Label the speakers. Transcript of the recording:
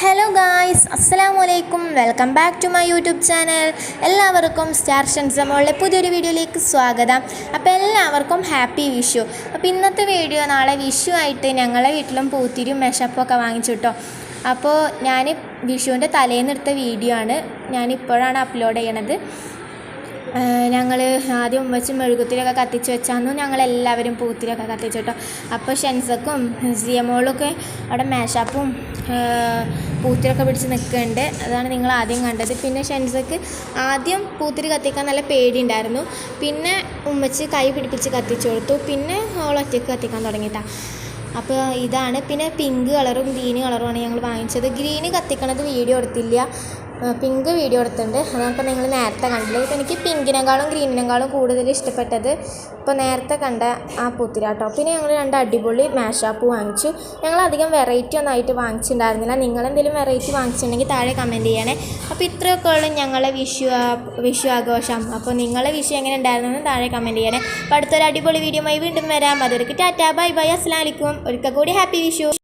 Speaker 1: Hello guys അസ്സലാമു അലൈക്കും welcome back to my YouTube channel എല്ലാവർക്കും സ്റ്റാർ ഷൻസമോളിലെ പുതിയൊരു വീഡിയോയിലേക്ക് സ്വാഗതം. അപ്പോൾ എല്ലാവർക്കും ഹാപ്പി വിഷു. അപ്പോൾ ഇന്നത്തെ വീഡിയോ നാളെ വിഷു ആയിട്ട് ഞങ്ങളെ വീട്ടിലും പൂത്തിരിയും മെഷപ്പും ഒക്കെ വാങ്ങിച്ചു കേട്ടോ അപ്പോൾ ഞാൻ വിഷുവിന്റെ തലേന്നെടുത്ത വീഡിയോ ആണ്. ഞാനിപ്പോഴാണ് അപ്ലോഡ് ചെയ്യണത്. ഞങ്ങൾ ആദ്യം ഉമ്മച്ചും മെഴുകുത്തിലൊക്കെ കത്തിച്ച് വെച്ചാന്നു ഞങ്ങളെല്ലാവരും പൂത്തിരിയൊക്കെ കത്തിച്ചു കേട്ടോ അപ്പോൾ ഷെൻസക്കും സിയമോളൊക്കെ അവിടെ മേശാപ്പും പൂത്തിരിയൊക്കെ പിടിച്ച് നിൽക്കുന്നുണ്ട്. അതാണ് നിങ്ങൾ ആദ്യം കണ്ടത്. പിന്നെ ഷെൻസക്ക് ആദ്യം പൂത്തിരി കത്തിക്കാൻ നല്ല പേടിയുണ്ടായിരുന്നു. പിന്നെ ഉമ്മച്ച് കൈ പിടിപ്പിച്ച് കത്തിച്ചു കൊടുത്തു. പിന്നെ ഓളൊറ്റയ്ക്ക് കത്തിക്കാൻ തുടങ്ങിയിട്ടാണ് അപ്പോൾ ഇതാണ്. പിന്നെ പിങ്ക് കളറും ഗ്രീൻ കളറുമാണ് ഞങ്ങൾ വാങ്ങിച്ചത്. ഗ്രീന് കത്തിക്കണത് വീഡിയോ എടുത്തില്ല. പിങ്ക് വീഡിയോ എടുത്തിട്ടുണ്ട്. അതാണ് നിങ്ങൾ നേരത്തെ കണ്ടില്ല? ഇപ്പോൾ എനിക്ക് പിങ്കിനേക്കാളും ഗ്രീനിനേക്കാളും കൂടുതൽ ഇഷ്ടപ്പെട്ടത് ഇപ്പോൾ നേരത്തെ കണ്ട ആ പൂത്തിരാട്ടോ പിന്നെ ഞങ്ങൾ രണ്ട് അടിപൊളി മാഷാപ്പ് വാങ്ങിച്ചു. ഞങ്ങൾ അധികം വെറൈറ്റി ഒന്നായിട്ട് വാങ്ങിച്ചിട്ടുണ്ടായിരുന്നില്ല. നിങ്ങളെന്തെങ്കിലും വെറൈറ്റി വാങ്ങിച്ചിട്ടുണ്ടെങ്കിൽ താഴെ കമന്റ് ചെയ്യണേ. അപ്പോൾ ഇത്രയൊക്കെ ഉള്ളു ഞങ്ങളെ വിഷു വിഷു ആഘോഷം. അപ്പോൾ നിങ്ങളെ വിഷു എങ്ങനെ ഉണ്ടായിരുന്നെന്ന് താഴെ കമന്റ് ചെയ്യണേ. അപ്പോൾ അടുത്തൊരു അടിപൊളി വീഡിയോ വീണ്ടും വരാം. അതൊരു ടാറ്റാ. Bye bye. അസ്സലാമലൈക്കും ഒരിക്കൽ കൂടി ഹാപ്പി വിഷു.